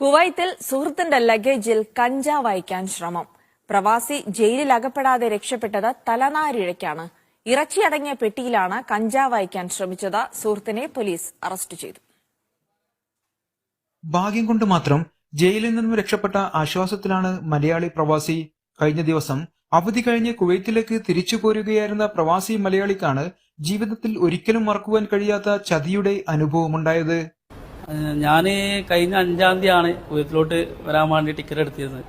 കുവൈത്തിൽ സുഹൃത്തിന്റെ ലഗേജിൽ കഞ്ചാവ് അയക്കാൻ ശ്രമം. പ്രവാസി ജയിലിൽ അകപ്പെടാതെ രക്ഷപ്പെട്ടത് തലനാരിഴയ്ക്കാണ്. ഇറച്ചിയടങ്ങിയ പെട്ടിയിലാണ് കഞ്ചാവ് അയക്കാൻ ശ്രമിച്ചത്. സുഹൃത്തിനെ പോലീസ് അറസ്റ്റ് ചെയ്തു. ഭാഗ്യം കൊണ്ട് മാത്രം ജയിലിൽ നിന്നും രക്ഷപ്പെട്ട ആശ്വാസത്തിലാണ് മലയാളി പ്രവാസി കഴിഞ്ഞ ദിവസം അവധി കഴിഞ്ഞ് കുവൈത്തിലേക്ക് തിരിച്ചു പോരുകയായിരുന്ന പ്രവാസി മലയാളിക്കാണ് ജീവിതത്തിൽ ഒരിക്കലും മറക്കുവാൻ കഴിയാത്ത ചതിയുടെ അനുഭവമുണ്ടായത്. ഞാൻ കഴിഞ്ഞ അഞ്ചാം തീയതിയാണ് കുവൈത്തിലോട്ട് വരാൻ വേണ്ടി ടിക്കറ്റ് എടുത്തിരുന്നത്.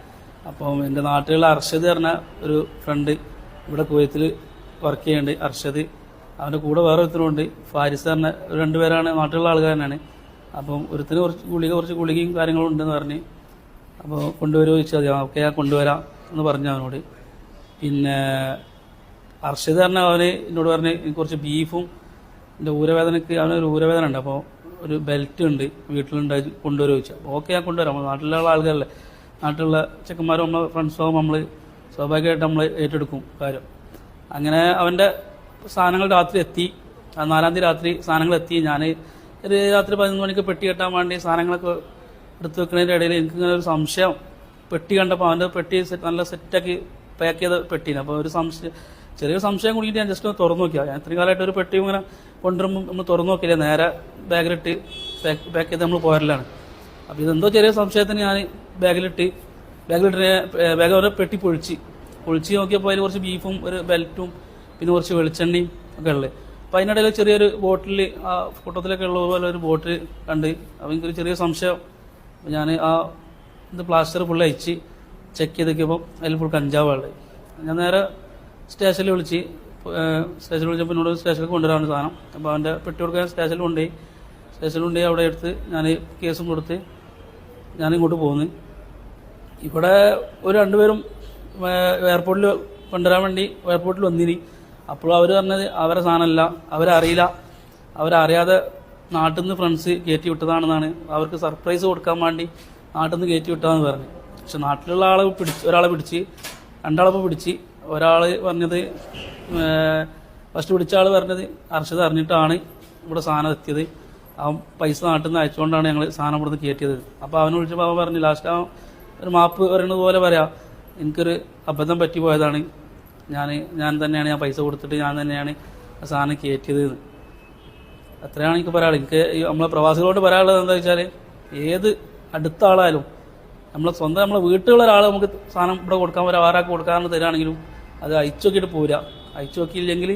അപ്പം എന്റെ നാട്ടിലുള്ള അർഷദ് പറഞ്ഞ ഒരു ഫ്രണ്ട് ഇവിടെ കുവൈത്തിൽ വർക്ക് ചെയ്യുന്നുണ്ട്. അർഷദ് അവന്റെ കൂടെ വേറെ ഒരുത്തനുണ്ട്. ഫാരിസ് പറഞ്ഞ രണ്ടുപേരാണ് നാട്ടിലുള്ള ആൾക്കാരനാണ് അപ്പം ഒരുത്തിന് കുറച്ച് ഗുളിക കുറച്ച് ഗുളികയും കാര്യങ്ങളും ഉണ്ടെന്ന് പറഞ്ഞ് അപ്പോൾ കൊണ്ടുവരുമോ ചോദിച്ചാൽ മതി. ഓക്കെ ഞാൻ കൊണ്ടുവരാം എന്ന് പറഞ്ഞു അവനോട്. പിന്നെ അർഷദ് പറഞ്ഞ അവന് എന്നോട് പറഞ്ഞ് കുറച്ച് ബീഫും എന്റെ ഊരവേദനയ്ക്ക് അവനൊരു ഊരവേദന ഉണ്ട്. അപ്പോൾ ഒരു ബെൽറ്റ് ഉണ്ട് വീട്ടിലുണ്ടായി കൊണ്ടുവരുമോ ചോദിച്ചു. അപ്പോൾ ഓക്കെ ഞാൻ കൊണ്ടുവരാം. നമ്മൾ നാട്ടിലുള്ള ആൾക്കാരല്ലേ നാട്ടിലുള്ള ചെക്കന്മാരും നമ്മളെ ഫ്രണ്ട്സും നമ്മൾ സ്വാഭാവികമായിട്ട് നമ്മൾ ഏറ്റെടുക്കും കാര്യം. അങ്ങനെ അവന്റെ സാധനങ്ങൾ രാത്രി എത്തി. നാലാം തീയതി രാത്രി സാധനങ്ങൾ എത്തി. ഞാൻ ഒരു രാത്രി പതിനൊന്ന് മണിക്ക് പെട്ടി കെട്ടാൻ വേണ്ടി സാധനങ്ങളൊക്കെ എടുത്തു വെക്കുന്നതിന്റെ ഇടയിൽ എനിക്കിങ്ങനെ ഒരു സംശയം. പെട്ടി കണ്ടപ്പോൾ അവന്റെ പെട്ടി നല്ല സെറ്റാക്കി പാക്ക് ചെയ്ത പെട്ടീന്. അപ്പോൾ ഒരു സംശയം ചെറിയൊരു സംശയം കൂടിയിട്ട് ഞാൻ ജസ്റ്റ് ഒന്ന് തുറന്നു നോക്കിയാൽ ഞാൻ ഇത്രയും കാലമായിട്ട് ഒരു പെട്ടി ഇങ്ങനെ കൊണ്ടുവരുമ്പോൾ നമ്മൾ തുറന്നു നോക്കില്ല നേരെ ബാഗിലിട്ട് പാക്ക് ചെയ്ത് നമ്മൾ പോരലാണ്. അപ്പോൾ ഇതെന്തോ ചെറിയ സംശയത്തിന് ഞാൻ ബാഗിലിട്ട് ബാഗിലിട്ട് ബാഗ് ഒരു പെട്ടി പൊഴിച്ച് പൊളിച്ച് നോക്കിയപ്പോൾ അതിൽ കുറച്ച് ബീഫും ഒരു ബെൽറ്റും പിന്നെ കുറച്ച് വെളിച്ചെണ്ണയും ഒക്കെ ഉള്ളത് അപ്പോൾ അതിനിടയിൽ ചെറിയൊരു ബോട്ടിൽ ആ ഫോട്ടോത്തിലൊക്കെ ഉള്ള പോലെ ഒരു ബോട്ടിൽ കണ്ട്. അപ്പോൾ എനിക്കൊരു ചെറിയ സംശയം. ഞാൻ ആ ഇത് പ്ലാസ്റ്റർ ഫുള്ള് അയച്ച് ചെക്ക് ചെയ്ത് നോക്കിയപ്പോൾ അതിൽ ഫുൾ കഞ്ചാവുള്ളത് ഞാൻ നേരെ സ്റ്റേഷനിൽ വിളിച്ച് സ്റ്റേഷനിൽ വിളിച്ചപ്പോൾ എന്നോട് സ്റ്റേഷനിൽ കൊണ്ടുവരാണ് സാധനം. അപ്പോൾ അവന്റെ പെട്ടി കൊടുക്കാൻ സ്റ്റേഷനിൽ കൊണ്ടുപോയി. സ്റ്റേഷനിൽ കൊണ്ടുപോയി അവിടെ എടുത്ത് ഞാൻ കേസും കൊടുത്ത് ഞാൻ ഇങ്ങോട്ട് പോന്നു. ഇവിടെ ഒരു രണ്ടുപേരും എയർപോർട്ടിൽ കൊണ്ടുവരാൻ വേണ്ടി എയർപോർട്ടിൽ വന്നിനി. അപ്പോൾ അവർ പറഞ്ഞത് അവരെ സാധനമല്ല അവരറിയില്ല. അവരറിയാതെ നാട്ടിൽ നിന്ന് ഫ്രണ്ട്സ് കയറ്റി വിട്ടതാണെന്നാണ്. അവർക്ക് സർപ്രൈസ് കൊടുക്കാൻ വേണ്ടി നാട്ടിൽ നിന്ന് കയറ്റി വിട്ടതാണെന്ന് പറഞ്ഞു. പക്ഷെ നാട്ടിലുള്ള ആളെ പിടിച്ച് ഒരാളെ പിടിച്ച് രണ്ടാളപ്പം പിടിച്ച്. ഒരാൾ പറഞ്ഞത് ഫസ്റ്റ് പിടിച്ച ആൾ പറഞ്ഞത് അർഷത് അറിഞ്ഞിട്ടാണ് ഇവിടെ സാധനം എത്തിയത്. അവൻ പൈസ നാട്ടിൽ നിന്ന് അയച്ചുകൊണ്ടാണ് ഞങ്ങൾ സാധനം ഇവിടുന്ന് കയറ്റിയത്. അപ്പോൾ അവനെ വിളിച്ചപ്പോൾ അവൻ പറഞ്ഞു ലാസ്റ്റ് അവൻ ഒരു മാപ്പ് പറയുന്നത് പോലെ പറയാം. എനിക്കൊരു അബദ്ധം പറ്റി പോയതാണ്. ഞാൻ ഞാൻ തന്നെയാണ് ഞാൻ പൈസ കൊടുത്തിട്ട് ഞാൻ തന്നെയാണ് ആ സാധനം കയറ്റിയത് അത്രയാണ് എനിക്ക് പറയാനുള്ളത്. എനിക്ക് നമ്മളെ പ്രവാസികളോട് പറയാനുള്ളത് എന്താ വെച്ചാൽ ഏത് അടുത്ത ആളായാലും നമ്മളെ സ്വന്തം നമ്മളെ വീട്ടിലുള്ള ഒരാൾ നമുക്ക് സാധനം ഇവിടെ കൊടുക്കാൻ പോരാ ആരാൾക്ക് കൊടുക്കാമെന്ന് തരാണെങ്കിലും അത് അയച്ചു നോക്കിയിട്ട് പോരാ. അയച്ചു നോക്കിയില്ലെങ്കിൽ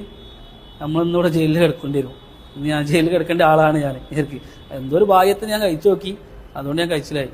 നമ്മളിന്നിവിടെ ജയിലിൽ കിടക്കേണ്ടി വരും. ഇന്ന് ഞാൻ ജയിലിൽ കിടക്കേണ്ട ആളാണ് ഞാൻ. എനിക്ക് എന്തോ ഒരു ഭാഗ്യത്തിന് ഞാൻ കഴിച്ചു നോക്കി. അതുകൊണ്ട് ഞാൻ കഴിച്ചിലായി.